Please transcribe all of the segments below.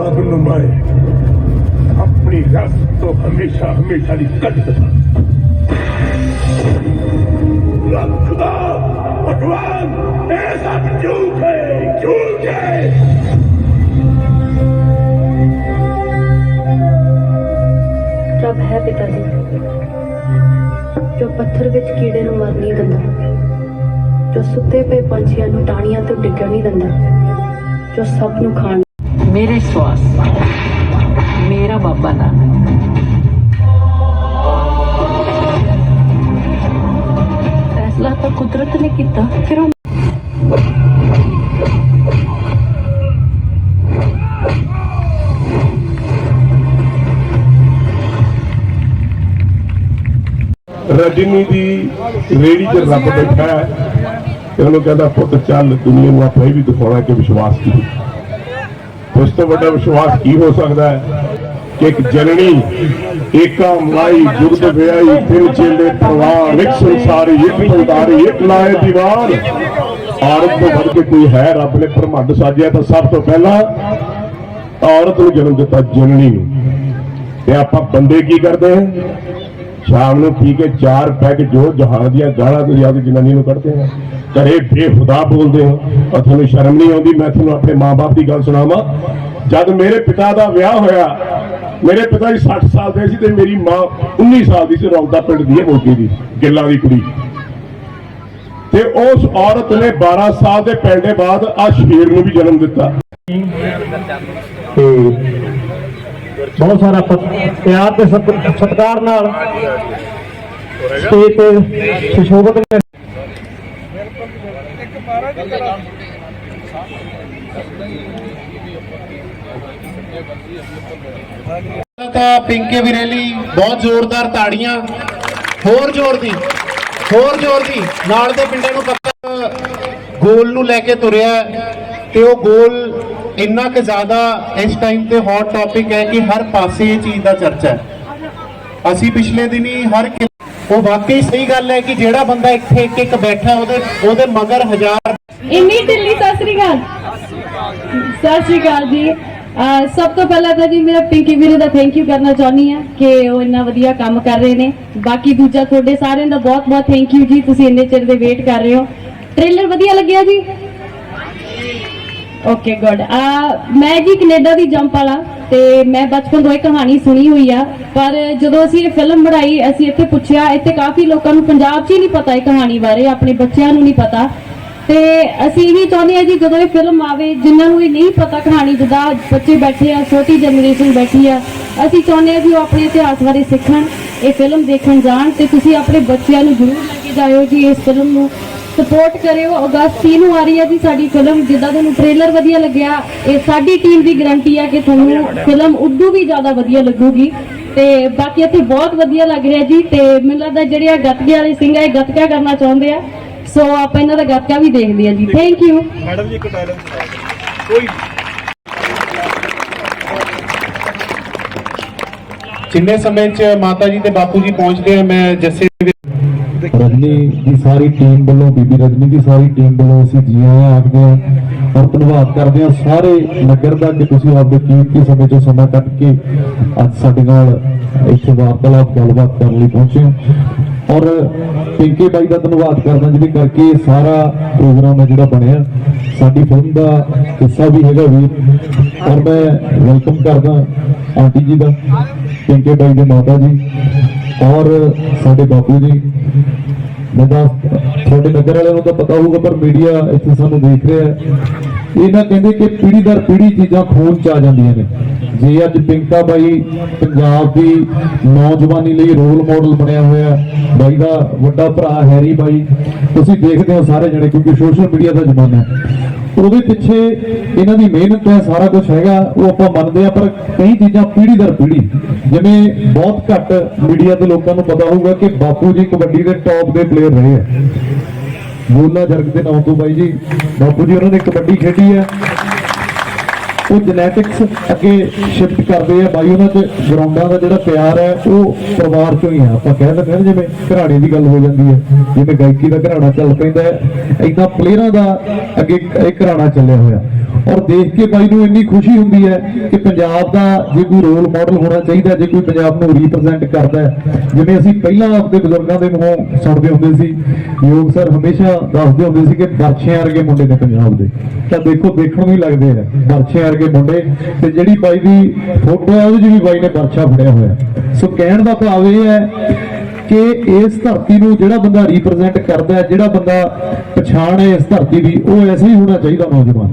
ਰੱਬ ਨੂੰ ਮਾਰੇ। ਆਪਣੀ ਰਸ ਤੋਂ ਹਮੇਸ਼ਾ ਹਮੇਸ਼ਾ ਲਈ ਕੱਢ ਦਿੱਤਾ। ਲੱਖ ਦਾ ਭਗਵਾਨ, ਇਹ ਸਭ ਝੂਠ ਹੈ ਝੂਠ ਹੈ ਰੱਬ ਹੈ ਪਿਤਾ ਜੀ, ਜੋ ਪੱਥਰ ਵਿੱਚ ਕੀੜੇ ਨੂੰ ਮਰ ਨਹੀਂ ਦਿੰਦਾ, ਜੋ ਸੁੱਤੇ ਪਏ ਪੰਛੀਆਂ ਨੂੰ ਟਾਣੀਆਂ ਤੋਂ ਡਿੱਗਣ ਨਹੀਂ ਦਿੰਦਾ, ਜੋ ਸਭ ਨੂੰ ਖਾਣ ਮੇਰੇ ਸਵਾਸ। ਮੇਰਾ ਬਾਬਾ ਨਾ ਫੈਸਲਾ ਤਾਂ ਕੁਦਰਤ ਨੇ ਕੀਤਾ, ਫਿਰ ਉਹ ਰਜਨੀ ਦੀ ਰੇੜੀ ਤੇ ਰੱਬ ਬੈਠਾ ਹੈ। ਤੇ ਉਹਨੂੰ ਕਹਿੰਦਾ, ਪੁੱਤ, ਚੱਲ, ਦੁਨੀਆ ਨੂੰ ਆਪਾਂ ਇਹ ਵੀ ਦਿਖਾਉਣਾ ਕਿ ਵਿਸ਼ਵਾਸ ਕੀ ਉਸ ਤੋਂ ਵੱਡਾ ਵਿਸ਼ਵਾਸ ਕੀ ਹੋ ਸਕਦਾ ਹੈ? ਕਿ ਇੱਕ ਜਨਨੀ ਏਕਾ ਮਲਾਈ, ਜੁਗਤ ਵਿਆਹੀ ਤਿੰਨ ਚੇਲੇ ਪਰਵਾਨ ਇੱਕ ਸੰਸਾਰੀ, ਇੱਕ ਪੰਦਾਰੀ ਇੱਕ ਲਾਏ ਦੀਵਾਰ ਔਰਤ ਤੋਂ ਵੱਧ ਕੇ ਕੋਈ ਹੈ ਰੱਬ ਨੇ ਪਰਮੰਡ ਸਾਜਿਆ ਤਾਂ ਸਭ ਤੋਂ ਪਹਿਲਾਂ ਔਰਤ ਨੂੰ ਜਨਮ ਦਿੱਤਾ ਜਨਨੀ ਨੂੰ। ਤੇ ਆਪਾਂ ਬੰਦੇ ਕੀ ਕਰਦੇ ਹਾਂ? ਸ਼ਾਮ ਨੂੰ ਪੀ ਕੇ ਚਾਰ ਪੈਗ ਜੋ ਜਹਾਨ ਦੀਆਂ ਗਾਲਾਂ ਤੋਂ ਯਾਦ ਜਨਾਨੀ ਨੂੰ ਕੱਢਦੇ ਆ ਘਰੇ ਬੇਖੁਦਾ ਬੋਲਦੇ ਹੋ। ਔਰ ਤੁਹਾਨੂੰ ਸ਼ਰਮ ਨਹੀਂ ਆਉਂਦੀ ਮੈਂ ਤੁਹਾਨੂੰ ਆਪਣੇ ਮਾਪੇ ਦੀ ਗੱਲ ਸੁਣਾਵਾਂ। ਜਦ ਮੇਰੇ ਪਿਤਾ ਦਾ ਵਿਆਹ ਹੋਇਆ ਮੇਰੇ ਪਿਤਾ ਜੀ 60 ਸਾਲ ਦੇ ਸੀ ਤੇ ਮੇਰੀ ਮਾਂ 19 ਸਾਲ ਦੀ ਸੀ ਰੌਂਦਾ ਪਿੰਡ ਦੀ ਹੈ ਮੋਗੀ ਦੀ ਗਿੱਲਾਂ ਦੀ ਕੁੜੀ। ਤੇ ਉਸ ਔਰਤ ਨੇ 12 ਸਾਲ ਦੇ ਪੈਂਦੇ ਬਾਅਦ ਆ ਸ਼ੇਰ ਨੂੰ ਵੀ ਜਨਮ ਦਿੱਤਾ। ਤੇ ਬਹੁਤ ਸਾਰਾ ਪਿਆਰ ਤੇ ਸਤ- ਸਤਿਕਾਰ ਨਾਲ ਸਟੇਜ ਤੇ ਸੁਸ਼ੋਭਿਤ ਨੇ ਤਾਂ ਪਿੰਕੇ ਵੀਰੇ ਲਈ ਬਹੁਤ ਜ਼ੋਰਦਾਰ ਤਾੜੀਆਂ। ਹੋਰ ਜ਼ੋਰ ਦੀ, ਹੋਰ ਜ਼ੋਰ ਦੀ। ਨਾਲ ਦੇ ਪਿੰਡਾਂ ਨੂੰ ਪਤਾ ਗੋਲ ਨੂੰ ਲੈ ਕੇ ਤੁਰਿਆ ਤੇ ਉਹ ਗੋਲ ਇੰਨਾ ਕਿ ਜ਼ਿਆਦਾ ਇਸ ਟਾਈਮ ਤੇ ਹੌਟ ਟੌਪਿਕ ਹੈ ਕਿ ਹਰ ਪਾਸੇ ਇਹ ਚੀਜ਼ ਦਾ ਚਰਚਾ ਹੈ। ਅਸੀਂ ਪਿਛਲੇ ਦਿਨੀ ਹਰ ਉਹ ਵਾਕਈ ਸਹੀ ਗੱਲ ਹੈ ਕਿ ਜਿਹੜਾ ਬੰਦਾ ਇੱਥੇ ਇੱਕ ਇੱਕ ਬੈਠਾ ਉਹਦੇ ਉਹਦੇ ਮਗਰ ਹਜ਼ਾਰ ਇੰਨੀ ਢਿੱਲੀ ਸਤਿ ਸ੍ਰੀ ਅਕਾਲ। ਸਤਿ ਸ੍ਰੀ ਅਕਾਲ ਜੀ। ਸਭ ਤੋਂ ਪਹਿਲਾਂ ਤਾਂ ਜੀ ਮੇਰਾ ਪਿੰਕੀ ਵੀਰੇ ਦਾ ਥੈਂਕ ਯੂ ਕਰਨਾ ਚਾਹੁੰਦੀ ਆ ਕਿ ਉਹ ਇੰਨਾ ਵਧੀਆ ਕੰਮ ਕਰ ਰਹੇ ਨੇ। ਬਾਕੀ ਦੂਜਾ ਤੁਹਾਡੇ ਸਾਰਿਆਂ ਦਾ ਬਹੁਤ ਬਹੁਤ ਥੈਂਕ ਯੂ ਜੀ। ਤੁਸੀਂ ਇੰਨੇ ਚਿਰ ਦੇ ਵੇਟ ਕਰ ਰਹੇ ਹੋ। ਟ੍ਰੇਲਰ ਵਧੀਆ ਲੱਗਿਆ ਜੀ? ਓਕੇ ਗੁੱਡ ਆ ਮੈਂ ਜੀ ਕੈਨੇਡਾ ਦੀ ਜੰਪ ਵਾਲਾ ਤੇ ਮੈਂ ਬਚਪਨ ਤੋਂ ਇਹ ਕਹਾਣੀ ਸੁਣੀ ਹੋਈ ਆ, ਪਰ ਜਦੋਂ ਅਸੀਂ ਇਹ ਫਿਲਮ ਬਣਾਈ, ਅਸੀਂ ਇੱਥੇ ਪੁੱਛਿਆ, ਇੱਥੇ ਕਾਫੀ ਲੋਕਾਂ ਨੂੰ ਪੰਜਾਬ 'ਚ ਹੀ ਨਹੀਂ ਪਤਾ ਇਹ ਕਹਾਣੀ ਬਾਰੇ, ਆਪਣੇ ਬੱਚਿਆਂ ਨੂੰ ਨਹੀਂ ਪਤਾ। ਤੇ ਅਸੀਂ ਵੀ ਚਾਹੁੰਦੇ ਆ ਜੀ, ਜਦੋਂ ਇਹ ਫਿਲਮ ਆਵੇ, ਜਿਨ੍ਹਾਂ ਨੂੰ ਇਹ ਨਹੀਂ ਪਤਾ ਕਹਾਣੀ, ਜਿੱਦਾਂ ਬੱਚੇ ਬੈਠੇ ਆ, ਛੋਟੀ ਜਨਰੇਸ਼ਨ ਬੈਠੀ ਆ, ਅਸੀਂ ਚਾਹੁੰਦੇ ਆ ਵੀ ਉਹ ਆਪਣੇ ਇਤਿਹਾਸ ਬਾਰੇ ਸਿੱਖਣ, ਇਹ ਫਿਲਮ ਦੇਖਣ ਜਾਣ ਤੇ ਤੁਸੀਂ ਆਪਣੇ ਬੱਚਿਆਂ ਨੂੰ ਜ਼ਰੂਰ ਲੈ ਕੇ ਜਾਇਓ ਜੀ ਇਸ ਫਿਲਮ ਨੂੰ। ਸਪੋਰਟ ਕਰਿਓ ਅਗਸਤ 30 ਨੂੰ ਆ ਰਹੀ ਹੈ ਜੀ ਸਾਡੀ ਫਿਲਮ ਜਿੱਦਾਂ ਤੁਹਾਨੂੰ ਟ੍ਰੇਲਰ ਵਧੀਆ ਲੱਗਿਆ ਇਹ ਸਾਡੀ ਟੀਮ ਦੀ ਗਾਰੰਟੀ ਹੈ ਕਿ ਤੁਹਾਨੂੰ ਫਿਲਮ ਉਦੋਂ ਵੀ ਜ਼ਿਆਦਾ ਵਧੀਆ ਲੱਗੂਗੀ। ਤੇ ਬਾਕੀ ਇੱਥੇ ਬਹੁਤ ਵਧੀਆ ਲੱਗ ਰਿਹਾ ਜੀ ਤੇ ਮੈਨੂੰ ਲੱਗਦਾ ਜਿਹੜੇ ਆ ਗੱਤਕੇ ਵਾਲੇ ਸਿੰਘ ਆ ਇਹ ਗੱਤਕਾ ਕਰਨਾ ਚਾਹੁੰਦੇ ਆ ਸੋ ਆਪਾਂ ਇਹਨਾਂ ਦਾ ਗੱਤਕਾ ਵੀ ਦੇਖਦੇ ਆ ਜੀ। ਥੈਂਕ ਯੂ ਜਿੰਨੇ ਸਮੇਂ 'ਚ ਮਾਤਾ ਜੀ ਤੇ ਬਾਪੂ ਜੀ ਪਹੁੰਚਦੇ ਆ ਮੈਂ ਜੱਸੇ ਰਜਨੀ ਦੀ ਸਾਰੀ ਟੀਮ ਵੱਲੋਂ, ਬੀਬੀ ਰਜਨੀ ਦੀ ਸਾਰੀ ਟੀਮ ਵੱਲੋਂ ਅਸੀਂ ਜੀ ਆਇਆਂ ਆਖਦੇ ਹਾਂ ਔਰ ਧੰਨਵਾਦ ਕਰਦੇ ਹਾਂ ਸਾਰੇ ਨਗਰ ਦਾ ਕਿ ਤੁਸੀਂ ਆਪਦੇ ਕੀਮਤੀ ਸਮੇਂ ਚੋਂ ਸਮਾਂ ਕੱਢ ਕੇ ਅੱਜ ਸਾਡੇ ਨਾਲ ਇੱਥੇ ਵਾਰਤਾਲਾਪ, ਗੱਲਬਾਤ ਕਰਨ ਲਈ ਪਹੁੰਚੇ ਹੋ। ਔਰ ਪਿੰਕੇ ਬਾਈ ਦਾ ਧੰਨਵਾਦ ਕਰਦਾ ਜਿਹਦੇ ਕਰਕੇ ਸਾਰਾ ਪ੍ਰੋਗਰਾਮ ਹੈ ਜਿਹੜਾ ਬਣਿਆ। ਸਾਡੀ ਫਿਲਮ ਦਾ ਹਿੱਸਾ ਵੀ ਹੈਗਾ ਵੀਰ। ਔਰ ਮੈਂ ਵੈਲਕਮ ਕਰਦਾ ਆਂਟੀ ਜੀ ਦਾ, ਪਿੰਕੇ ਬਾਈ ਦੇ ਮਾਤਾ ਜੀ। ਔਰ ਸਾਡੇ ਬਾਪੂ ਜੀ। ਮੈਨੂੰ ਤੁਹਾਡੇ ਨਗਰ ਵਾਲਿਆਂ ਨੂੰ ਤਾਂ ਪਤਾ ਹੋਊਗਾ, ਪਰ ਮੀਡੀਆ ਇੱਥੇ ਸਾਨੂੰ ਦੇਖ ਰਿਹਾ ਹੈ। ਇਹ ਨਾ ਕਹਿੰਦੇ ਕਿ ਪੀੜ੍ਹੀ ਦਰ ਪੀੜ੍ਹੀ ਚੀਜ਼ਾਂ ਖੂਨ ਚ ਆ ਜਾਂਦੀਆਂ ਨੇ। ਜੇ ਅੱਜ ਪਿੰਕਾ ਬਾਈ ਪੰਜਾਬ ਦੀ ਨੌਜਵਾਨੀ ਲਈ ਰੋਲ ਮਾਡਲ ਬਣਿਆ ਹੋਇਆ ਬਾਈ ਦਾ ਵੱਡਾ ਭਰਾ ਹੈਰੀ ਬਾਈ, ਤੁਸੀਂ ਦੇਖਦੇ ਹੋ ਸਾਰੇ ਜਣੇ, ਕਿਉਂਕਿ ਸੋਸ਼ਲ ਮੀਡੀਆ ਦਾ ਜ਼ਮਾਨਾ ਹੈ। ਉਹਦੇ ਪਿੱਛੇ ਇਹਨਾਂ ਦੀ ਮਿਹਨਤ ਹੈ, ਸਾਰਾ ਕੁਝ ਹੈਗਾ, ਉਹ ਆਪਾਂ ਮੰਨਦੇ ਆ ਪਰ ਕਈ ਚੀਜ਼ਾਂ ਪੀੜ੍ਹੀ ਦਰ ਪੀੜ੍ਹੀ, ਜਿਵੇਂ ਬਹੁਤ ਘੱਟ ਮੀਡੀਆ ਦੇ ਲੋਕਾਂ ਨੂੰ ਪਤਾ ਹੋਊਗਾ ਕਿ ਬਾਪੂ ਜੀ ਕਬੱਡੀ ਦੇ ਟੌਪ ਦੇ ਪਲੇਅਰ ਰਹੇ ਆ ਬੋਲਾ ਜਰਗ ਦੇ ਨਾਮ ਤੋਂ ਬਾਈ ਜੀ, ਬਾਪੂ ਜੀ, ਉਹਨਾਂ ਨੇ ਕਬੱਡੀ ਖੇਡੀ ਹੈ। ਉਹ ਜੈਨੇਟਿਕਸ ਅੱਗੇ ਸ਼ਿਫਟ ਕਰਦੇ ਆ, ਬਾਈ ਉਹਨਾਂ ਚ ਗਰਾਊਂਡਾਂ ਦਾ ਜਿਹੜਾ ਪਿਆਰ ਹੈ, ਉਹ ਪਰਿਵਾਰ ਚੋਂ ਹੀ ਆ ਆਪਾਂ ਕਹਿ ਦਿੰਦੇ ਹਾਂ ਜਿਵੇਂ ਘਰਾਣੇ ਦੀ ਗੱਲ ਹੋ ਜਾਂਦੀ ਹੈ, ਜਿਵੇਂ ਗਾਇਕੀ ਦਾ ਘਰਾਣਾ ਚੱਲ ਪੈਂਦਾ ਹੈ ਇਦਾਂ ਪਲੇਅਰਾਂ ਦਾ ਅੱਗੇ ਇਹ ਘਰਾਣਾ ਚੱਲਿਆ ਹੋਇਆ। ਔਰ ਦੇਖ ਕੇ ਬਾਈ ਨੂੰ ਇੰਨੀ ਖੁਸ਼ੀ ਹੁੰਦੀ ਹੈ ਕਿ ਪੰਜਾਬ ਦਾ ਜੇ ਕੋਈ ਰੋਲ ਮਾਡਲ ਹੋਣਾ ਚਾਹੀਦਾ, ਜੇ ਕੋਈ ਪੰਜਾਬ ਨੂੰ ਰਿਪਰੈਜ਼ੈਂਟ ਕਰਦਾ ਹੈ। ਜਿਵੇਂ ਅਸੀਂ ਪਹਿਲਾਂ ਆਪਣੇ ਬਜ਼ੁਰਗਾਂ ਦੇ ਮੂੰਹੋਂ ਸੁਣਦੇ ਹੁੰਦੇ ਸੀ, ਯੋਗ ਸਰ ਹਮੇਸ਼ਾ ਦੱਸਦੇ ਹੁੰਦੇ ਸੀ ਕਿ ਬਰਛਿਆਂ ਵਰਗੇ ਮੁੰਡੇ ਨੇ ਪੰਜਾਬ ਦੇ। ਤਾਂ ਦੇਖੋ, ਦੇਖਣ ਨੂੰ ਹੀ ਲੱਗਦੇ ਆ ਬਰਛਿਆਂ ਵਰਗੇ ਮੁੰਡੇ ਤੇ ਜਿਹੜੀ ਬਾਈ ਦੀ ਫੋਟੋ ਹੈ, ਉਹਦੇ 'ਚ ਵੀ ਬਾਈ ਨੇ ਬਰਛਾ ਫੜਿਆ ਹੋਇਆ। ਸੋ ਕਹਿਣ ਦਾ ਭਾਵ ਇਹ ਹੈ ਕਿ ਇਸ ਧਰਤੀ ਨੂੰ ਜਿਹੜਾ ਬੰਦਾ ਰਿਪਰੈਜ਼ੈਂਟ ਕਰਦਾ ਹੈ, ਜਿਹੜਾ ਬੰਦਾ ਪਛਾਣ ਹੈ ਇਸ ਧਰਤੀ ਦੀ, ਉਹ ਐਸੇ ਹੀ ਹੋਣਾ ਚਾਹੀਦਾ ਨੌਜਵਾਨ।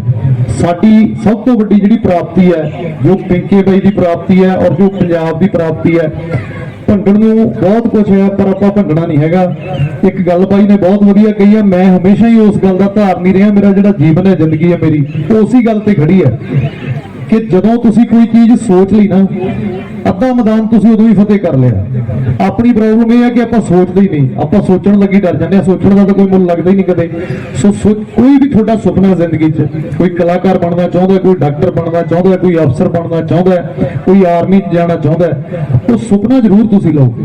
ਸਾਡੀ ਸਭ ਤੋਂ ਵੱਡੀ ਜਿਹੜੀ ਪ੍ਰਾਪਤੀ ਹੈ, ਜੋ ਪਿੰਕੇ ਬਾਈ ਦੀ ਪ੍ਰਾਪਤੀ ਹੈ ਔਰ ਜੋ ਪੰਜਾਬ ਦੀ ਪ੍ਰਾਪਤੀ ਹੈ ਭੰਗਣ ਨੂੰ ਬਹੁਤ ਕੁਝ ਹੈ, ਪਰ ਆਪਾਂ ਭੰਗਣਾ ਨਹੀਂ ਹੈਗਾ। ਇੱਕ ਗੱਲ ਬਾਈ ਨੇ ਬਹੁਤ ਵਧੀਆ ਕਹੀ ਹੈ, ਮੈਂ ਹਮੇਸ਼ਾ ਹੀ ਉਸ ਗੱਲ ਦਾ ਧਾਰਨੀ ਰਿਹਾ, ਮੇਰਾ ਜਿਹੜਾ ਜੀਵਨ ਹੈ, ਜ਼ਿੰਦਗੀ ਹੈ ਮੇਰੀ, ਉਸੇ ਗੱਲ ਤੇ ਖੜੀ ਹੈ। ਕਿ ਜਦੋਂ ਤੁਸੀਂ ਕੋਈ ਚੀਜ਼ ਸੋਚ ਲਈ ਨਾ, ਅੱਧਾ ਮੈਦਾਨ ਤੁਸੀਂ ਉਦੋਂ ਹੀ ਫਤਿਹ ਕਰ ਲਿਆ। ਆਪਣੀ ਪ੍ਰੋਬਲਮ ਇਹ ਹੈ ਕਿ ਆਪਾਂ ਸੋਚਦੇ ਹੀ ਨਹੀਂ। ਆਪਾਂ ਸੋਚਣ ਲੱਗੀ ਡਰ ਜਾਂਦੇ ਆ ਸੋਚਣ ਦਾ ਤਾਂ ਕੋਈ ਮੁੱਲ ਲੱਗਦਾ ਹੀ ਨਹੀਂ ਕਦੇ। ਸੋ ਸੋ- ਕੋਈ ਵੀ ਤੁਹਾਡਾ ਸੁਪਨਾ ਜ਼ਿੰਦਗੀ 'ਚ, ਕੋਈ ਕਲਾਕਾਰ ਬਣਨਾ ਚਾਹੁੰਦਾ ਕੋਈ ਡਾਕਟਰ ਬਣਨਾ ਚਾਹੁੰਦਾ ਕੋਈ ਅਫਸਰ ਬਣਨਾ ਚਾਹੁੰਦਾ ਕੋਈ ਆਰਮੀ 'ਚ ਜਾਣਾ ਚਾਹੁੰਦਾ ਉਹ ਸੁਪਨਾ ਜ਼ਰੂਰ ਤੁਸੀਂ ਲਓ।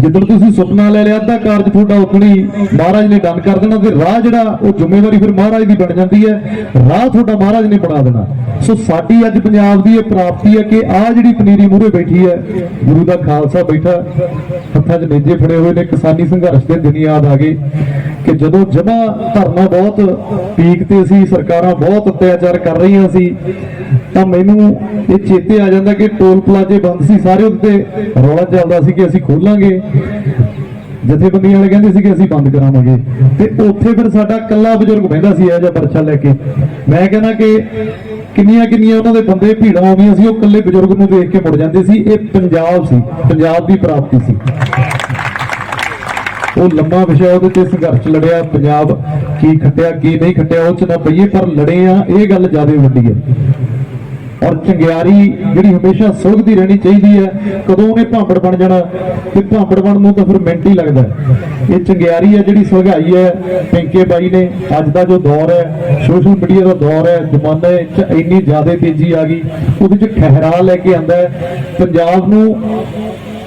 ਜਦੋਂ ਤੁਸੀਂ ਸੁਪਨਾ ਲੈ ਲਿਆ, ਅੱਧਾ ਕਾਰਜ ਤੁਹਾਡਾ ਉਤਣੀ ਮਹਾਰਾਜ ਨੇ ਡਨ ਕਰ ਦੇਣਾ ਤੇ ਰਾਹ ਜਿਹੜਾ ਉਹ ਜ਼ਿੰਮੇਵਾਰੀ ਫਿਰ ਮਹਾਰਾਜ ਦੀ ਬਣ ਜਾਂਦੀ ਹੈ, ਰਾਹ ਤੁਹਾਡਾ ਮਹਾਰਾਜ ਨੇ ਬਣਾ ਦੇਣਾ। ਸੋ ਸਾਡੀ ਅੱਜ ਪੰਜਾਬ ਦੀ ਇਹ ਪ੍ਰਾਪਤੀ ਹੈ ਕਿ ਆਹ ਜਿਹੜੀ ਪਨੀਰੀ ਮੂਹਰੇ ਬੈਠੀ ਹੈ, ਗੁਰੂ ਦਾ ਖਾਲਸਾ ਬੈਠਾ, ਹੱਥਾਂ 'ਚ ਨੇਜੇ ਫੜੇ ਹੋਏ ਨੇ, ਕਿਸਾਨੀ ਸੰਘਰਸ਼ ਦੇ ਦਿਨ ਯਾਦ ਆ ਗਏ ਕਿ ਜਦੋਂ ਜਮਾ ਧਰਨਾ ਬਹੁਤ, ਪੀਕ ਤੇ ਸੀ, ਸਰਕਾਰਾਂ ਬਹੁਤ ਅਤਿਆਚਾਰ ਕਰ ਰਹੀਆਂ ਸੀ ਤਾਂ ਮੈਨੂੰ ਇਹ ਚੇਤੇ ਆ ਜਾਂਦਾ ਕਿ ਟੋਲ ਪਲਾਜ਼ੇ ਬੰਦ ਸੀ, ਸਾਰੇ ਉੱਤੇ ਰੌਲਾ ਚੱਲਦਾ ਸੀ ਕਿ ਅਸੀਂ ਖੋਲਾਂਗੇ। ਜਥੇਬੰਦੀਆਂ ਵਾਲੇ ਕਹਿੰਦੇ ਸੀ ਕਿ ਅਸੀਂ ਬੰਦ ਕਰਾਵਾਂਗੇ। ਤੇ ਉੱਥੇ ਫਿਰ ਸਾਡਾ ਕੱਲਾ ਬਜ਼ੁਰਗ ਬਹਿੰਦਾ ਸੀ, ਇਹ ਜਿਹਾ ਪਰਚਾ ਲੈ ਕੇ। ਮੈਂ ਕਹਿੰਦਾ ਕਿ ਕਿੰਨੀਆਂ ਕਿੰਨੀਆਂ ਉਹਨਾਂ ਦੇ ਬੰਦੇ ਭੀੜਾਂ ਆਉਂਦੀਆਂ ਸੀ, ਉਹ ਕੱਲੇ ਬਜ਼ੁਰਗ ਨੂੰ ਦੇਖ ਕੇ ਮੁੜ ਜਾਂਦੇ ਸੀ। ਇਹ ਪੰਜਾਬ ਸੀ, ਪੰਜਾਬ ਦੀ ਪ੍ਰਾਪਤੀ ਸੀ। ਉਹ ਲੰਮਾ ਵਿਸ਼ਾ ਉਹਦੇ ਤੇ ਸੰਘਰਸ਼ ਲੜਿਆ, ਪੰਜਾਬ ਕੀ ਖੱਟਿਆ, ਕੀ ਨਹੀਂ ਖੱਟਿਆ, ਉਹ ਚ ਨਾ ਪਈਏ, ਪਰ ਲੜੇ ਆ, ਇਹ ਗੱਲ ਜ਼ਿਆਦਾ ਵੱਡੀ ਹੈ। ਔਰ ਚੰਗਿਆਰੀ ਜਿਹੜੀ ਹਮੇਸ਼ਾ ਸੁਲਗਦੀ ਰਹਿਣੀ ਚਾਹੀਦੀ ਹੈ, ਕਦੋਂ ਉਹਨੇ ਭਾਂਬੜ ਬਣ ਜਾਣਾ ਤੇ ਭਾਂਬੜ ਬਣ ਨੂੰ ਤਾਂ ਫਿਰ ਮਿੰਟ ਹੀ ਲੱਗਦਾ ਇਹ ਚੰਗਿਆਰੀ ਹੈ ਜਿਹੜੀ ਸੁਲਗਾਈ ਹੈ, ਪਿੰਕੇ ਬਾਈ ਨੇ ਅੱਜ ਦਾ ਜੋ ਦੌਰ ਹੈ ਸੋਸ਼ਲ ਮੀਡੀਆ ਦਾ ਦੌਰ ਹੈ, ਜ਼ਮਾਨੇ 'ਚ ਇੰਨੀ ਜ਼ਿਆਦਾ ਤੇਜ਼ੀ ਆ ਗਈ, ਉਹਦੇ 'ਚ ਖਹਿਰਾ ਲੈ ਕੇ ਆਂਦਾ ਹੈ। ਪੰਜਾਬ ਨੂੰ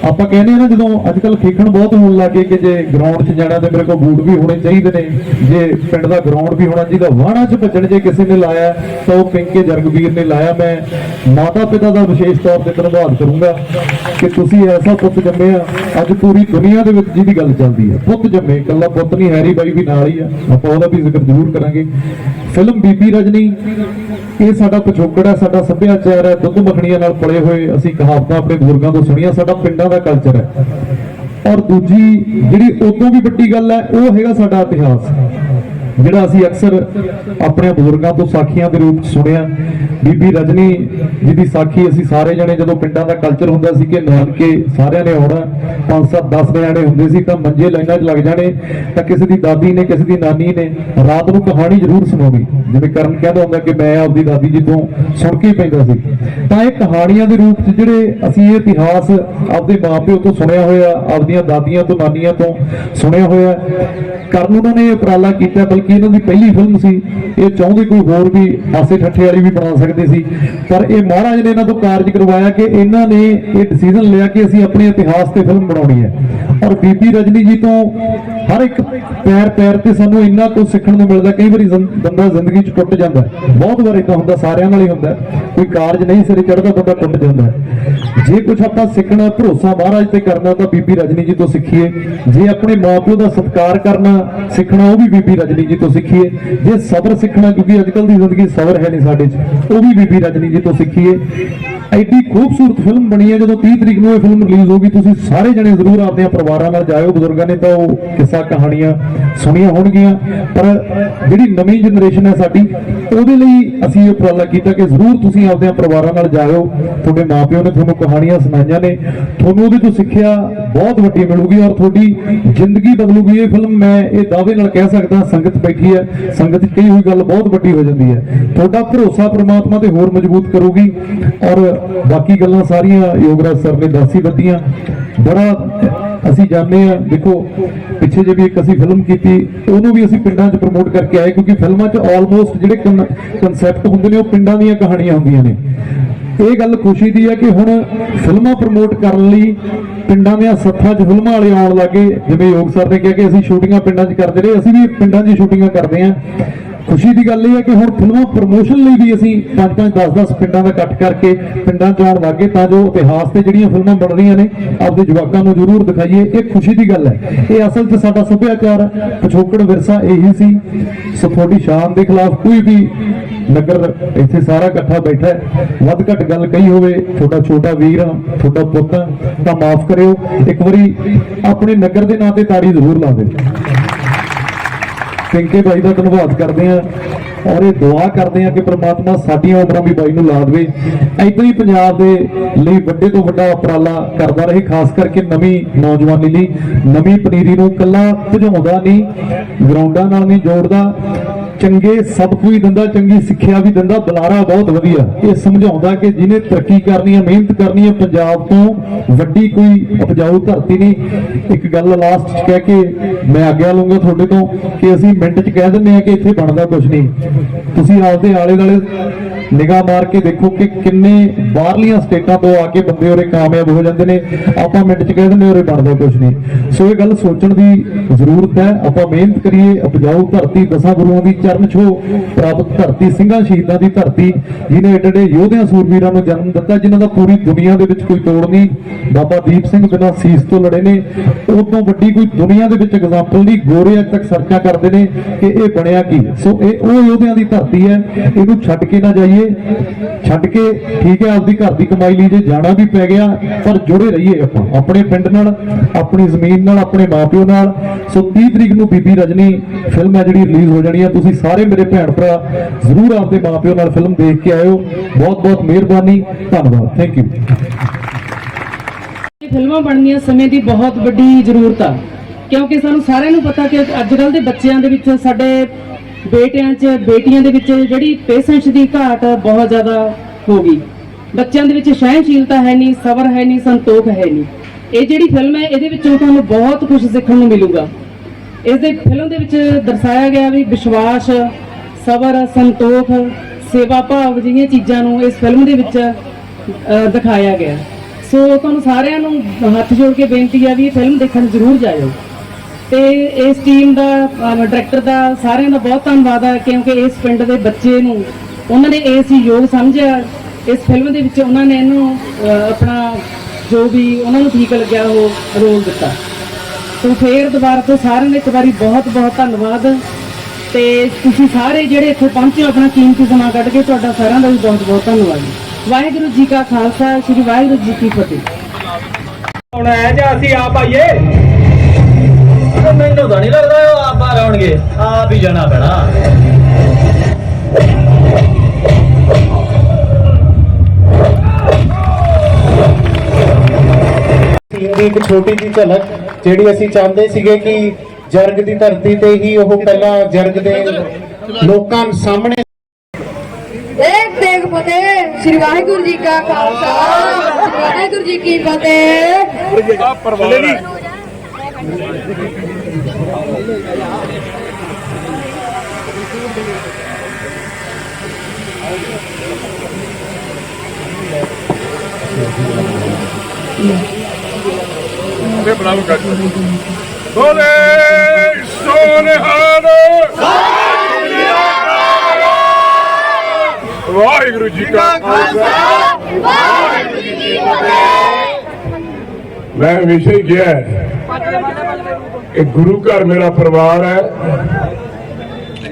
ਆਪਾਂ ਕਹਿੰਦੇ ਆ ਨਾ ਜਦੋਂ ਅੱਜ ਕੱਲ ਖੇਖਣ ਬਹੁਤ ਹੋਣ ਲੱਗੇ ਕਿ ਜੇ ਗਰਾਊਂਡ 'ਚ ਜਾਣਾ ਤਾਂ ਮੇਰੇ ਕੋਲ ਬੂਟ ਵੀ ਹੋਣੇ ਚਾਹੀਦੇ ਨੇ। ਜੇ ਪਿੰਡ ਦਾ ਗਰਾਊਂਡ ਵੀ ਹੋਣਾ ਚਾਹੀਦਾ, ਵਾਹਣਾ 'ਚ ਭੱਜਣ ਜੇ ਕਿਸੇ ਨੇ ਲਾਇਆ, ਤਾਂ ਉਹ ਪਿੰਕੇ ਜਰਗਵੀਰ ਨੇ ਲਾਇਆ। ਮੈਂ ਮਾਤਾ ਪਿਤਾ ਦਾ ਵਿਸ਼ੇਸ਼ ਤੌਰ ਤੇ ਧੰਨਵਾਦ ਕਰੂੰਗਾ ਕਿ ਤੁਸੀਂ ਐਸਾ ਪੁੱਤ ਜੰਮਿਆ ਅੱਜ ਪੂਰੀ ਦੁਨੀਆ ਦੇ ਵਿੱਚ ਜਿਹਦੀ ਗੱਲ ਚੱਲਦੀ ਹੈ ਪੁੱਤ ਜੰਮੇ, ਇਕੱਲਾ ਪੁੱਤ ਨਹੀਂ, ਹੈਰੀ ਬਾਈ ਵੀ ਨਾਲ ਹੀ ਆ। ਆਪਾਂ ਉਹਦਾ ਵੀ ਜ਼ਿਕਰ ਜ਼ਰੂਰ ਕਰਾਂਗੇ। ਫਿਲਮ ਬੀਬੀ ਰਜਨੀ ਇਹ ਸਾਡਾ ਪਿਛੋਕੜ ਹੈ, ਸਾਡਾ ਸੱਭਿਆਚਾਰ ਹੈ, ਦੁੱਧ ਮੱਖਣੀਆਂ ਨਾਲ ਪਲੇ ਹੋਏ ਅਸੀਂ ਕਹਾਵਤਾਂ ਆਪਣੇ ਬਜ਼ੁਰਗਾਂ ਤੋਂ ਸੁਣੀਆਂ, ਸਾਡਾ ਪਿੰਡਾਂ ਦਾ ਕਲਚਰ ਹੈ। ਔਰ ਦੂਜੀ ਜਿਹੜੀ ਉਦੋਂ ਵੀ ਵੱਡੀ ਗੱਲ ਹੈ, ਉਹ ਹੈਗਾ ਸਾਡਾ ਇਤਿਹਾਸ। ਜਿਹੜਾ ਅਸੀਂ ਅਕਸਰ ਆਪਣੇ ਬਜ਼ੁਰਗਾਂ ਤੋਂ ਸਾਖੀਆਂ ਦੇ ਰੂਪ ਸੁਣਿਆ, ਬੀਬੀ ਰਜਨੀ ਜੀ ਦੀ ਸਾਖੀ ਅਸੀਂ ਸਾਰੇ ਜਣੇ ਜਦੋਂ ਪਿੰਡਾਂ ਦਾ ਕਲਚਰ ਹੁੰਦਾ ਸੀ ਕਿ ਨਾਨਕੇ ਸਾਰਿਆਂ ਨੇ ਆਉਣਾ, ਪੰਜ ਸੱਤ 10 ਨਿਆਣੇ ਹੁੰਦੇ ਸੀ ਤਾਂ ਮੰਜੇ ਲਾਈਨਾਂ 'ਚ ਲੱਗ ਜਾਣੇ, ਤਾਂ ਕਿਸੇ ਦੀ ਦਾਦੀ ਨੇ, ਕਿਸੇ ਦੀ ਨਾਨੀ ਨੇ ਰਾਤ ਨੂੰ ਕਹਾਣੀ ਜ਼ਰੂਰ ਸੁਣਾਉਣੀ। ਜਿਵੇਂ ਕਰਨ ਕਹਿੰਦਾ ਹੁੰਦਾ ਕਿ ਮੈਂ ਆਪਦੀ ਦਾਦੀ ਜੀ ਤੋਂ ਸੁਣ ਕੇ ਪੈਂਦਾ ਸੀ। ਤਾਂ ਇਹ ਕਹਾਣੀਆਂ ਦੇ ਰੂਪ 'ਚ ਜਿਹੜੇ ਅਸੀਂ ਇਹ ਇਤਿਹਾਸ ਆਪਦੇ ਮਾਪਿਓ ਤੋਂ ਸੁਣਿਆ ਹੋਇਆ, ਆਪਦੀਆਂ ਦਾਦੀਆਂ ਤੋਂ, ਨਾਨੀਆਂ ਤੋਂ ਸੁਣਿਆ ਹੋਇਆ, ਕਰਨ ਉਹਨਾਂ ਨੇ ਇਹ ਉਪਰਾਲਾ ਕੀਤਾ ਬਲਕਿ ਇਹਨਾਂ ਦੀ ਪਹਿਲੀ ਫਿਲਮ ਸੀ, ਇਹ ਚਾਹੁੰਦੇ ਕੋਈ ਹੋਰ ਵੀ ਹਾਸੇ ਠੱਠੇ ਵਾਲੀ ਵੀ ਬਣਾ ਸਕਦੇ ਸੀ। ਪਰ ਇਹ ਮਹਾਰਾਜ ਨੇ ਇਹਨਾਂ ਤੋਂ ਕਾਰਜ ਕਰਵਾਇਆ ਕਿ ਇਹਨਾਂ ਨੇ ਇਹ ਡਿਸੀਜਨ ਲਿਆ ਕਿ ਅਸੀਂ ਆਪਣੇ ਇਤਿਹਾਸ ਤੇ ਫਿਲਮ ਬਣਾਉਣੀ ਹੈ। ਔਰ ਬੀਬੀ ਰਜਨੀ ਜੀ ਤੋਂ ਹਰ ਇੱਕ ਪੈਰ ਪੈਰ ਤੇ ਸਾਨੂੰ ਇੰਨਾ ਕੁਝ ਸਿੱਖਣ ਨੂੰ ਮਿਲਦਾ, ਕਈ ਵਾਰੀ ਬੰਦਾ ਜ਼ਿੰਦਗੀ 'ਚ ਟੁੱਟ ਜਾਂਦਾ। ਹੈ। ਬਹੁਤ ਵਾਰ ਇਦਾਂ ਹੁੰਦਾ, ਸਾਰਿਆਂ ਨਾਲ ਹੀ ਹੁੰਦਾ। ਕੋਈ ਕਾਰਜ ਨਹੀਂ, ਸਿਰੇ ਚੜਦਾ ਬੰਦਾ ਟੁੱਟ ਜਾਂਦਾ। ਜੇ ਕੁਝ ਆਪਾਂ ਸਿੱਖਣਾ, ਭਰੋਸਾ ਮਹਾਰਾਜ ਤੇ ਕਰਨਾ, ਤਾਂ ਬੀਬੀ ਰਜਨੀ ਜੀ ਤੋਂ ਸਿੱਖੀਏ। ਜੇ ਆਪਣੇ ਮਾਪਿਓ ਦਾ ਸਤਿਕਾਰ ਕਰਨਾ ਸਿੱਖਣਾ, ਉਹ ਵੀ ਬੀਬੀ ਰਜਨੀ ਜੀ ਤੋਂ ਸਿੱਖੀਏ। ਜੇ ਸਬਰ ਸਿੱਖਣਾ, ਕਿਉਂਕਿ ਅੱਜ ਕੱਲ ਦੀ ਜ਼ਿੰਦਗੀ ਸਬਰ ਹੈ ਨਹੀਂ ਸਾਡੇ 'ਚ, ਉਹ ਵੀ ਬੀਬੀ ਰਜਨੀ ਜੀ ਤੋਂ ਸਿੱਖੀਏ। ਐਡੀ ਖੂਬਸੂਰਤ ਫਿਲਮ ਬਣੀ ਹੈ, ਜਦੋਂ 30 ਤਰੀਕ ਨੂੰ ਇਹ ਫਿਲਮ ਰਿਲੀਜ਼ ਹੋਗੀ ਤੁਸੀਂ ਸਾਰੇ ਜਣੇ ਜ਼ਰੂਰ ਆਪਣੀਆਂ ਪਰਿਵਾਰਾਂ ਨਾਲ ਜਾਇਓ, ਬਜ਼ੁਰਗਾਂ ਨੇ ਤਾਂ ਉਹ ਕਿੱਸਾ ਕਹਾਣੀਆਂ ਸੁਣੀਆਂ ਹੋਣਗੀਆਂ, ਪਰ ਜਿਹੜੀ ਨਵੀਂ ਜਨਰੇਸ਼ਨ ਹੈ ਸਾਡੀ, ਉਹਦੇ ਲਈ ਅਸੀਂ ਇਹ ਉਪਰਾਲਾ ਕੀਤਾ ਕਿ ਜ਼ਰੂਰ ਤੁਸੀਂ ਆਪਣੀਆਂ ਪਰਿਵਾਰਾਂ ਨਾਲ ਜਾਇਓ। ਤੁਹਾਡੇ ਮਾਪਿਓ ਨੇ ਤੁਹਾਨੂੰ ਕਹਾਣੀਆਂ ਸੁਣਾਈਆਂ ਨੇ। ਤੁਹਾਨੂੰ ਉਹਦੇ ਤੋਂ ਸਿੱਖਿਆ ਬਹੁਤ ਵੱਡੀ ਮਿਲੂਗੀ ਔਰ ਤੁਹਾਡੀ ਜ਼ਿੰਦਗੀ ਬਦਲੂਗੀ। ਇਹ ਫਿਲਮ ਮੈਂ ਇਹ ਦਾਅਵੇ ਨਾਲ ਕਹਿ ਸਕਦਾ, ਸੰਗਤ ਬੈਠੀ ਹੈ। ਸੰਗਤ 'ਚ ਕਹੀ ਹੋਈ ਗੱਲ ਬਹੁਤ ਵੱਡੀ ਹੋ ਜਾਂਦੀ ਹੈ। ਤੁਹਾਡਾ ਭਰੋਸਾ ਪ੍ਰਮਾਤਮਾ ਤੇ ਹੋਰ ਮਜ਼ਬੂਤ ਕਰੂਗੀ। ਔਰ ਬਾਕੀ ਗੱਲਾਂ ਸਾਰੀਆਂ ਯੋਗਰਾਜ ਸਰ ਨੇ ਦੱਸ ਹੀ ਦਿੱਤੀਆਂ। ਬੜਾ ਅਸੀਂ ਜਾਣਦੇ ਆ ਦੇਖੋ, ਪਿੱਛੇ ਜੇ ਵੀ ਇੱਕ ਅਸੀਂ ਫਿਲਮ ਕੀਤੀ, ਉਹਨੂੰ ਵੀ ਅਸੀਂ ਪਿੰਡਾਂ 'ਚ ਪ੍ਰਮੋਟ ਕਰਕੇ ਆਏ, ਕਿਉਂਕਿ ਫਿਲਮਾਂ 'ਚ ਆਲਮੋਸਟ ਜਿਹੜੇ ਕਨਸੈਪਟ ਹੁੰਦੇ ਨੇ, ਉਹ ਪਿੰਡਾਂ ਦੀਆਂ ਕਹਾਣੀਆਂ ਹੁੰਦੀਆਂ ਨੇ। ਇਹ ਗੱਲ ਖੁਸ਼ੀ ਦੀ ਹੈ ਕਿ ਹੁਣ ਫਿਲਮਾਂ ਪ੍ਰਮੋਟ ਕਰਨ ਲਈ ਪਿੰਡਾਂ ਦੀਆਂ ਸੱਥਾਂ 'ਚ ਫਿਲਮਾਂ ਵਾਲੇ ਆਉਣ ਲੱਗੇ ਜਿਵੇਂ ਯੋਗ ਸਰ ਨੇ ਕਿਹਾ ਕਿ ਅਸੀਂ ਸ਼ੂਟਿੰਗਾਂ ਪਿੰਡਾਂ 'ਚ ਕਰਦੇ ਰਹੇ, ਅਸੀਂ ਵੀ ਪਿੰਡਾਂ 'ਚ ਸ਼ੂਟਿੰਗਾਂ ਕਰਦੇ ਹਾਂ। ਖੁਸ਼ੀ ਦੀ ਗੱਲ ਇਹ ਹੈ ਕਿ ਹੁਣ ਫਿਲਮਾਂ ਪ੍ਰਮੋਸ਼ਨ ਲਈ ਵੀ ਅਸੀਂ 5-5 10-10 ਪਿੰਡਾਂ ਦਾ ਇਕੱਠ ਕਰਕੇ ਪਿੰਡਾਂ 'ਚ ਆਉਣ ਲੱਗੇ ਤਾਂ ਜੋ ਇਤਿਹਾਸ ਤੇ ਜਿਹੜੀਆਂ ਫਿਲਮਾਂ ਬਣ ਰਹੀਆਂ ਨੇ ਆਪਦੇ ਜਵਾਕਾਂ ਨੂੰ ਜ਼ਰੂਰ ਦਿਖਾਈਏ। ਇਹ ਖੁਸ਼ੀ ਦੀ ਗੱਲ ਹੈ। ਇਹ ਅਸਲ 'ਚ ਸਾਡਾ ਸੱਭਿਆਚਾਰ ਪਿਛੋਕੜ ਵਿਰਸਾ ਇਹੀ ਸੀ। ਸੋ ਤੁਹਾਡੀ ਸ਼ਾਨ ਦੇ ਖਿਲਾਫ ਕੋਈ ਵੀ ਨਗਰ ਇੱਥੇ ਸਾਰਾ ਇਕੱਠਾ ਬੈਠਾ ਵੱਧ ਘੱਟ ਗੱਲ ਕਹੀ ਹੋਵੇ ਤੁਹਾਡਾ ਛੋਟਾ ਵੀਰ ਆ ਤੁਹਾਡਾ ਪੁੱਤ ਆ, ਤਾਂ ਮਾਫ ਕਰਿਓ। ਇੱਕ ਵਾਰੀ ਆਪਣੇ ਨਗਰ ਦੇ ਨਾਂ ਤੇ ਤਾੜੀ ਜ਼ਰੂਰ ਲਾ ਦਿਓ। ਪਿੰਕੇ ਬਾਈ ਦਾ ਧੰਨਵਾਦ ਕਰਦੇ ਆ ਔਰ ਇਹ ਦੁਆ ਕਰਦੇ ਆ ਕਿ ਪ੍ਰਮਾਤਮਾ ਸਾਡੀਆਂ ਉਮਰਾਂ ਵੀ ਬਾਈ ਨੂੰ ਲਾ ਦੇਵੇ। ਐਦਾਂ ਹੀ ਪੰਜਾਬ ਦੇ ਲਈ ਵੱਡੇ ਤੋਂ ਵੱਡਾ ਉਪਰਾਲਾ ਕਰਦਾ ਰਹੇ, ਖਾਸ ਕਰਕੇ ਨਵੀਂ ਨੌਜਵਾਨੀ ਲਈ। ਨਵੀਂ ਪਨੀਰੀ ਨੂੰ ਕੱਲਾ ਭਜਾਉਂਦਾ ਨਹੀਂ, ਗਰਾਊਂਡਾਂ ਨਾਲ ਨਹੀਂ ਜੋੜਦਾ। ਚੰਗੇ ਸਬਕ ਵੀ ਦਿੰਦਾ, ਚੰਗੀ ਸਿੱਖਿਆ ਵੀ ਦਿੰਦਾ, ਬੁਲਾਰਾ ਬਹੁਤ ਵਧੀਆ। ਇਹ ਸਮਝਾਉਂਦਾ ਕਿ ਜਿਹਨੇ ਤਰੱਕੀ ਕਰਨੀ ਹੈ, ਮਿਹਨਤ ਕਰਨੀ ਹੈ, ਪੰਜਾਬ ਤੋਂ ਵੱਡੀ ਕੋਈ ਉਪਜਾਊ ਧਰਤੀ ਨਹੀਂ। ਇੱਕ ਗੱਲ ਲਾਸਟ ਚ ਕਹਿ ਕੇ ਮੈਂ ਆਗਿਆ ਲਵਾਂਗਾ ਤੁਹਾਡੇ ਤੋਂ ਕਿ ਅਸੀਂ ਮਿੰਟ ਚ ਕਹਿ ਦਿੰਦੇ ਆ ਕਿ ਇੱਥੇ ਬਣਦਾ ਕੁਝ ਨਹੀਂ। ਤੁਸੀਂ ਆਪਦੇ ਆਲੇ ਦੁਆਲੇ ਨਿਗਾਹ ਮਾਰ ਕੇ ਦੇਖੋ ਕਿ ਕਿੰਨੇ ਬਾਹਰਲੀਆਂ ਸਟੇਟਾਂ ਤੋਂ ਆ ਕੇ ਬੰਦੇ ਉਰੇ ਕਾਮਯਾਬ ਹੋ ਜਾਂਦੇ ਨੇ। ਆਪਾਂ ਮਿੰਟ ਚ ਕਹਿ ਦਿੰਦੇ ਉਰੇ ਬਣਦਾ ਕੁਝ ਨਹੀਂ। ਸੋ ਇਹ ਗੱਲ ਸੋਚਣ ਦੀ ਜ਼ਰੂਰਤ ਹੈ। ਆਪਾਂ ਮਿਹਨਤ ਕਰੀਏ, ਉਪਜਾਊ ਧਰਤੀ, ਦਸਾਂ ਗੁਰੂਆਂ ਦੀ ਚਰਨ ਛੋ ਪ੍ਰਾਪਤ ਧਰਤੀ, ਸਿੰਘਾਂ ਸ਼ਹੀਦਾਂ ਦੀ ਧਰਤੀ ਜਿਨੇ ਏਡੇ ਏਡੇ ਯੋਧਿਆਂ ਸੂਰਵੀਰਾਂ ਨੂੰ ਜਨਮ ਦਿੱਤਾ, ਜਿਨ੍ਹਾਂ ਦਾ ਪੂਰੀ ਦੁਨੀਆ ਦੇ ਵਿੱਚ ਕੋਈ ਤੋੜ ਨਹੀਂ। ਬਾਬਾ ਦੀਪ ਸਿੰਘ ਬਿਨਾਂ ਸੀਸ ਤੋਂ ਲੜੇ ਨੇ। ਉਹ ਤੋਂ ਵੱਡੀ ਕੋਈ ਦੁਨੀਆ ਦੇ ਵਿੱਚ ਐਗਜ਼ਾਮਪਲ ਨਹੀਂ। ਗੋਰੇ ਅੱਜ ਤੱਕ ਸਰਚਾ ਕਰਦੇ ਨੇ ਕਿ ਇਹ ਬਣਿਆ ਕੀ। ਸੋ ਇਹ ਉਹ ਯੋਧਿਆਂ ਦੀ ਧਰਤੀ ਹੈ। ਇਹਨੂੰ ਛੱਡ ਕੇ ਨਾ ਜਾਈਏ। ਛੱਡ ਕੇ ਠੀਕ ਹੈ, ਆਪਦੀ ਘਰ ਦੀ ਕਮਾਈ ਲਈ ਜੇ ਜਾਣਾ ਵੀ ਪੈ ਗਿਆ, ਪਰ ਜੁੜੇ ਰਹੀਏ ਆਪਾਂ, ਆਪਣੇ ਪਿੰਡ ਨਾਲ, ਆਪਣੀ ਜ਼ਮੀਨ ਨਾਲ, ਆਪਣੇ ਮਾਪਿਓ ਨਾਲ। ਸੋ 30 ਤਰੀਕ ਨੂੰ ਬੀਬੀ ਰਜਨੀ ਫਿਲਮ ਹੈ ਜਿਹੜੀ ਰਿਲੀਜ਼ ਹੋ ਜਾਣੀ ਹੈ। ਤੁਸੀਂ ਸਾਰੇ ਮੇਰੇ ਭੈਣ ਭਰਾ ਜ਼ਰੂਰ ਆਪਦੇ ਮਾਪਿਓ ਨਾਲ ਫਿਲਮ ਦੇਖ ਕੇ ਆਇਓ। ਬਹੁਤ ਬਹੁਤ ਮਿਹਰਬਾਨੀ, ਧੰਨਵਾਦ। ਥੈਂਕ ਯੂ ਫਿਲਮਾਂ ਬਣਨੀਆਂ ਸਮੇਂ ਦੀ ਬਹੁਤ ਵੱਡੀ ਜ਼ਰੂਰਤ ਆ। ਕਿਉਂਕਿ ਸਾਨੂੰ ਸਾਰਿਆਂ ਨੂੰ ਪਤਾ ਕਿ ਅੱਜ ਕੱਲ ਦੇ ਬੱਚਿਆਂ ਦੇ ਵਿੱਚ ਸਾਡੇ ਬੇਟਿਆਂ 'ਚ, ਬੇਟੀਆਂ ਦੇ ਵਿੱਚ ਜਿਹੜੀ ਪੇਸ਼ੈਂਸ ਦੀ ਘਾਟ ਬਹੁਤ ਜ਼ਿਆਦਾ ਹੋ ਗਈ। ਬੱਚਿਆਂ ਦੇ ਵਿੱਚ ਸਹਿਣਸ਼ੀਲਤਾ ਹੈ ਨਹੀਂ, ਸਬਰ ਹੈ ਨਹੀਂ, ਸੰਤੋਖ ਹੈ ਨਹੀਂ। ਇਹ ਜਿਹੜੀ ਫਿਲਮ ਹੈ, ਇਹਦੇ ਵਿੱਚੋਂ ਤੁਹਾਨੂੰ ਬਹੁਤ ਕੁਝ ਸਿੱਖਣ ਨੂੰ ਮਿਲੂਗਾ। ਇਸ ਦੇ ਫਿਲਮ ਦੇ ਵਿੱਚ ਦਰਸਾਇਆ ਗਿਆ ਵੀ ਵਿਸ਼ਵਾਸ, ਸਬਰ, ਸੰਤੋਖ, ਸੇਵਾ ਭਾਵ ਜਿਹੀਆਂ ਚੀਜ਼ਾਂ ਨੂੰ ਇਸ ਫਿਲਮ ਦੇ ਵਿੱਚ ਦਿਖਾਇਆ ਗਿਆ। ਸੋ ਤੁਹਾਨੂੰ ਸਾਰਿਆਂ ਨੂੰ ਹੱਥ ਜੋੜ ਕੇ ਬੇਨਤੀ ਆ ਵੀ ਇਹ ਫਿਲਮ ਦੇਖਣ ਜ਼ਰੂਰ ਜਾਇਓ। ਤੇ ਇਸ ਟੀਮ ਦਾ ਡਾਇਰੈਕਟਰ ਦਾ ਸਾਰਿਆਂ ਦਾ ਬਹੁਤ ਧੰਨਵਾਦ ਹੈ ਕਿਉਂਕਿ ਇਸ ਪਿੰਡ ਦੇ ਬੱਚੇ ਨੂੰ ਉਹਨਾਂ ਨੇ ਇਸ ਯੋਗ ਸਮਝਿਆ। ਇਸ ਫਿਲਮ ਦੇ ਵਿੱਚ ਉਹਨਾਂ ਨੇ ਇਹਨੂੰ ਆਪਣਾ ਜੋ ਵੀ ਉਹਨਾਂ ਨੂੰ ਠੀਕ ਲੱਗਿਆ, ਉਹ ਰੋਲ ਦਿੱਤਾ। ਸੋ ਫੇਰ ਦੁਬਾਰਾ ਤੋਂ ਸਾਰਿਆਂ ਦਾ ਇੱਕ ਵਾਰੀ ਬਹੁਤ ਬਹੁਤ ਧੰਨਵਾਦ। ਤੇ ਤੁਸੀਂ ਸਾਰੇ ਜਿਹੜੇ ਇੱਥੇ ਪਹੁੰਚੇ ਹੋ, ਆਪਣਾ ਕੀਮਤੀ ਸਮਾਂ ਕੱਢ ਕੇ ਤੁਹਾਡਾ ਸਾਰਿਆਂ ਦਾ ਵੀ ਬਹੁਤ ਬਹੁਤ ਧੰਨਵਾਦ। ਵਾਹਿਗੁਰੂ ਜੀ ਕਾ ਖਾਲਸਾ, ਸ੍ਰੀ ਵਾਹਿਗੁਰੂ ਜੀ ਕੀ ਫਤਿਹ। ਹੁਣ ਐ ਜਾਂ ਅਸੀਂ ਆਪ ਆਈਏ? ਮੈਨੂੰ ਤਾਂ ਨਹੀਂ ਲੱਗਦਾ ਉਹ ਆਪ ਬਾਹਰ ਆਉਣਗੇ। ਆਪ ਹੀ ਜਾਣਾ ਪੈਣਾ। ਟੀਮ ਦੀ ਇੱਕ ਛੋਟੀ ਜਿਹੀ ਝਲਕ ਜਿਹੜੀ ਅਸੀਂ ਚਾਹੁੰਦੇ ਸੀਗੇ ਕਿ ਜਰਗ ਦੀ ਧਰਤੀ ਤੇ ਹੀ ਉਹ ਪਹਿਲਾਂ ਜਰਗ ਦੇ ਲੋਕਾਂ ਸਾਹਮਣੇ ਦੇਖ ਦੇਖ ਫਤਿਹ ਸ੍ਰੀ ਵਾਹਿਗੁਰੂ ਜੀ ਕਾ ਖਾਲਸਾ ਸ੍ਰੀ ਵਾਹਿਗੁਰੂ ਜੀ ਕੀ ਫਤਿਹ। ਬੋਲੇ ਸੋਨਹਾਨ ਵਾਹਿਗੁਰੂ ਜੀ ਕਾ ਖਾਲਸਾ। ਮੈਂ ਹਮੇਸ਼ਾ ਹੀ ਕਿਹਾ ਹੈ। ਕਿ ਗੁਰੂ ਘਰ ਮੇਰਾ ਪਰਿਵਾਰ ਹੈ।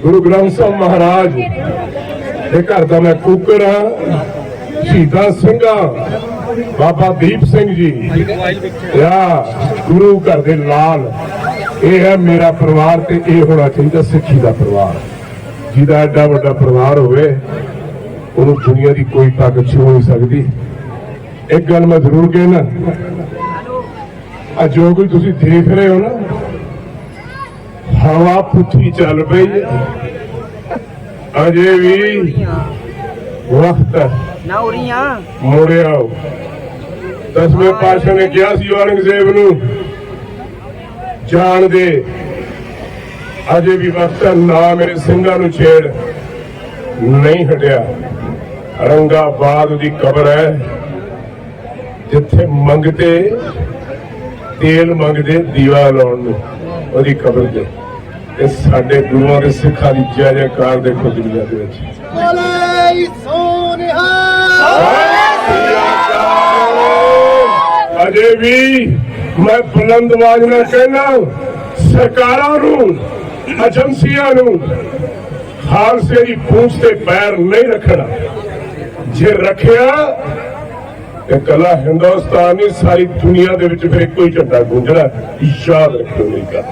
ਗੁਰੂ ਗ੍ਰੰਥ ਸਾਹਿਬ ਮਹਾਰਾਜ ਦੇ ਘਰ ਦਾ ਮੈਂ ਕੁੱਕਰ ਹਾਂ, ਸ਼ਹੀਦਾਂ ਸਿੰਘਾਂ, ਬਾਬਾ ਦੀਪ ਸਿੰਘ ਜੀ। ਯਾ, ਗੁਰੂ ਘਰ ਦੇ ਲਾਲ, ਇਹ ਹੈ ਮੇਰਾ ਪਰਿਵਾਰ ਤੇ ਇਹ ਹੋਣਾ ਚਾਹੀਦਾ ਸਿੱਖੀ ਦਾ ਪਰਿਵਾਰ। ਜਿਹਦਾ ਐਡਾ ਵੱਡਾ ਪਰਿਵਾਰ ਹੋਵੇ, ਉਹਨੂੰ ਦੁਨੀਆ ਦੀ ਕੋਈ ਤਾਕਤ ਛੂ ਨਹੀਂ ਸਕਦੀ। ਇੱਕ ਗੱਲ ਮੈਂ ਜ਼ਰੂਰ ਕਹਿਣਾ ਆ ਜੋ ਕੋਈ ਤੁਸੀਂ ਦੇਖ ਰਹੇ ਹੋ ਨਾ ਹਵਾ ਪੁੱਠੀ ਚੱਲ ਪਈ। ਅਜੇ ਵੀ ਵਕਤ ਨਾ ਉਰੀਆਂ। ਮੁੜਿਆ ਦਸਵੇਂ ਪਾਤਸ਼ਾਹ ਨੇ ਕਿਹਾ ਸੀ ਔਰੰਗਜ਼ੇਬ ਨੂੰ ਜਾਣਦੇ ਅਜੇ ਵੀ ਵਕਤ ਨਾ ਮੇਰੇ ਸਿੰਘਾਂ ਨੂੰ ਛੇੜ। ਨਹੀਂ ਹਟਿਆ। ਰੰਗਾਬਾਦ ਦੀ ਕਬਰ ਹੈ। ਜਿੱਥੇ ਮੰਗਤੇ ਤੇਲ ਮੰਗਦੇ ਦੀਵਾ ਲਾਉਣ ਨੂੰ ਉਹਦੀ ਕਬਰ ਤੇ। ਇਹ ਸਾਡੇ ਗੁਰੂਆਂ ਦੇ ਸਿੱਖਾਂ ਦੀ ਜੈ ਜੈਕਾਰ ਦੇਖੋ ਦੁਨੀਆ ਦੇ ਵਿੱਚ। ਅਜੇ ਵੀ ਮੈਂ ਬੁਲੰਦ ਆਵਾਜ਼ ਨਾਲ ਕਹਿਣਾ ਸਰਕਾਰਾਂ ਨੂੰ ਏਜੰਸੀਆਂ ਨੂੰ ਖਾਲਸੇ ਦੀ ਪੂੰਛ ਤੇ ਪੈਰ ਨਹੀਂ ਰੱਖਣਾ। ਜੇ ਰੱਖਿਆ ਤੇ ਕਲਾ ਹਿੰਦੁਸਤਾਨ ਨਹੀਂ ਸਾਰੀ ਦੁਨੀਆ ਦੇ ਵਿੱਚ ਫਿਰ ਇੱਕੋ ਹੀ ਝੰਡਾ ਗੂੰਜਣਾ ਯਾਦ ਰੱਖਿਓ ਮੇਰੀ ਗੱਲ।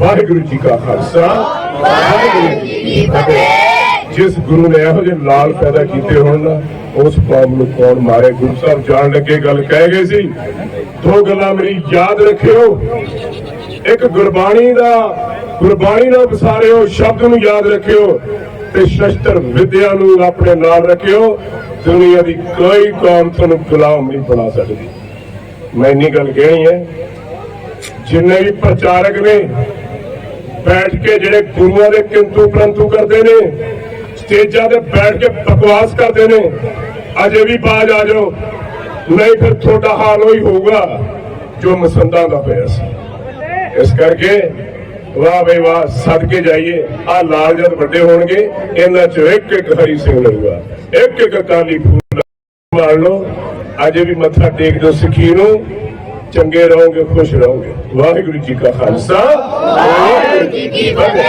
ਵਾਹਿਗੁਰੂ ਜੀ ਕਾ ਖਾਲਸਾ। ਵਾਹਿਗੁਰੂ ਜੀ ਕੀ ਫਤਿਹ। ਜਿਸ ਗੁਰੂ ਨੇ ਇਹੋ ਜਿਹੇ ਲਾਲ ਪੈਦਾ ਕੀਤੇ ਹੋਣ ਨਾ, ਉਸ ਕੌਮ ਨੂੰ ਕੌਣ ਮਾਰੇ? ਗੁਰੂ ਸਾਹਿਬ ਜਾਣ ਲੱਗੇ, ਗੱਲ ਕਹਿ ਗਏ ਸੀ। ਦੋ ਗੱਲਾਂ ਮੇਰੀ ਯਾਦ ਰੱਖਿਓ। ਇੱਕ ਗੁਰਬਾਣੀ ਦਾ, ਗੁਰਬਾਣੀ ਨਾਲ ਵਿਸਾਰਿਓ ਸ਼ਬਦ ਨੂੰ ਯਾਦ ਰੱਖਿਓ ਤੇ ਸ਼ਸਤਰ ਵਿਦਿਆ ਨੂੰ ਆਪਣੇ ਨਾਲ ਰੱਖਿਓ। ਦੁਨੀਆ ਦੀ ਕੋਈ ਕੌਮ ਤੁਹਾਨੂੰ ਗੁਲਾਮ ਨਹੀਂ ਬਣਾ ਸਕਦੀ। ਮੈਂ ਇੰਨੀ ਗੱਲ ਕਹਿਣੀ ਹੈ, ਜਿੰਨੇ ਵੀ ਪ੍ਰਚਾਰਕ ਨੇ, ਬੈਠ ਕੇ ਜਿਹੜੇ ਗੁਰੂਆਂ ਦੇ ਕਿੰਤੂ ਪ੍ਰੰਤੂ ਕਰਦੇ ਨੇ, ਸਟੇਜਾਂ ਤੇ ਬੈਠ ਕੇ ਬਕਵਾਸ ਕਰਦੇ ਨੇ, ਅਜੇ ਵੀ ਬਾਜ ਆ ਜਾਓ। ਨਹੀਂ ਫਿਰ ਤੁਹਾਡਾ ਹਾਲ ਉਹੀ ਹੋਊਗਾ ਜੋ ਮਸੰਦਾਂ ਦਾ ਪਿਆ ਸੀ। ਇਸ ਕਰਕੇ ਵਾਹ ਬਈ ਵਾਹ ਸਦਕੇ ਜਾਈਏ। ਆ ਲਾਲ ਜਦ ਵੱਡੇ ਹੋਣਗੇ ਇਹਨਾਂ ਚ ਇੱਕ ਇੱਕ ਹਰੀ ਸਿੰਘ ਲਊਗਾ ਇੱਕ ਇੱਕ ਕਾਲੀ ਫੂਲ ਮਾਰ ਲਓ। ਅਜੇ ਵੀ ਮੱਥਾ ਟੇਕ ਦਿਓ ਸਿੱਖੀ ਨੂੰ ਚੰਗੇ ਰਹੋਗੇ ਖੁਸ਼ ਰਹੋਗੇ। ਵਾਹਿਗੁਰੂ ਜੀ ਕਾ ਖਾਲਸਾ। ਵਾਹਿਗੁਰੂ ਜੀ ਕੀ ਫਤਿਹ।